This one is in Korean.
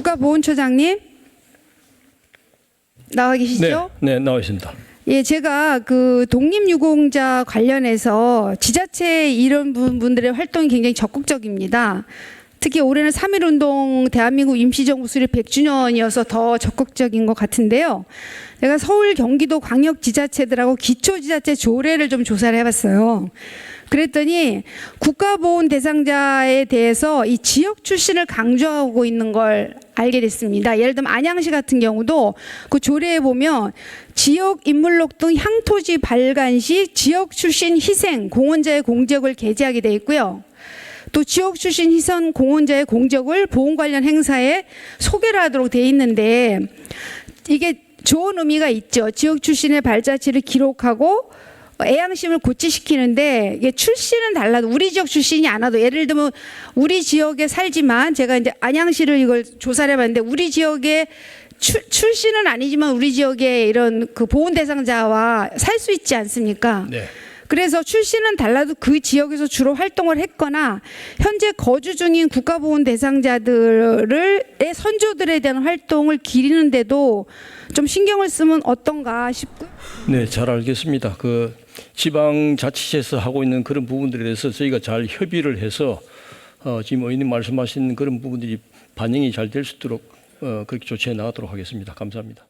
국가보훈처장님 나와 네, 계시죠? 네 나와 있습니다. 예, 제가 그 독립유공자 관련해서 지자체 이런 분- 분들의 활동이 굉장히 적극적입니다. 특히 올해는 3.1운동 대한민국 임시정부 수립 100주년이어서 더 적극적인 것 같은데요. 제가 서울 경기도 광역지자체들하고 기초지자체 조례를 좀 조사를 해봤어요. 그랬더니 국가보훈 대상자에 대해서 이 지역 출신을 강조하고 있는 걸 알게 됐습니다. 예를 들면 안양시 같은 경우도 그 조례에 보면 지역 인물록 등 향토지 발간 시 지역 출신 희생 공헌자의 공적을 게재하게 돼 있고요. 또 지역 출신 희생 공헌자의 공적을 보훈 관련 행사에 소개를 하도록 돼 있는데 이게 좋은 의미가 있죠. 지역 출신의 발자취를 기록하고 애양심을 고취시키는데 이게 출신은 달라도 우리 지역 출신이 안 와도 예를 들면 우리 지역에 살지만 제가 이제 안양시를 이걸 조사를 해봤는데 우리 지역에 출, 출신은 아니지만 우리 지역에 이런 그 보훈 대상자와 살 수 있지 않습니까? 네. 그래서 출신은 달라도 그 지역에서 주로 활동을 했거나 현재 거주 중인 국가보훈 대상자들의 선조들에 대한 활동을 기리는데도 좀 신경을 쓰면 어떤가 싶고요. 네, 잘 알겠습니다. 그 지방자치제에서 하고 있는 그런 부분들에 대해서 저희가 잘 협의를 해서 어, 지금 의원님 말씀하신 그런 부분들이 반영이 잘 될 수 있도록 어, 그렇게 조치해 나가도록 하겠습니다. 감사합니다.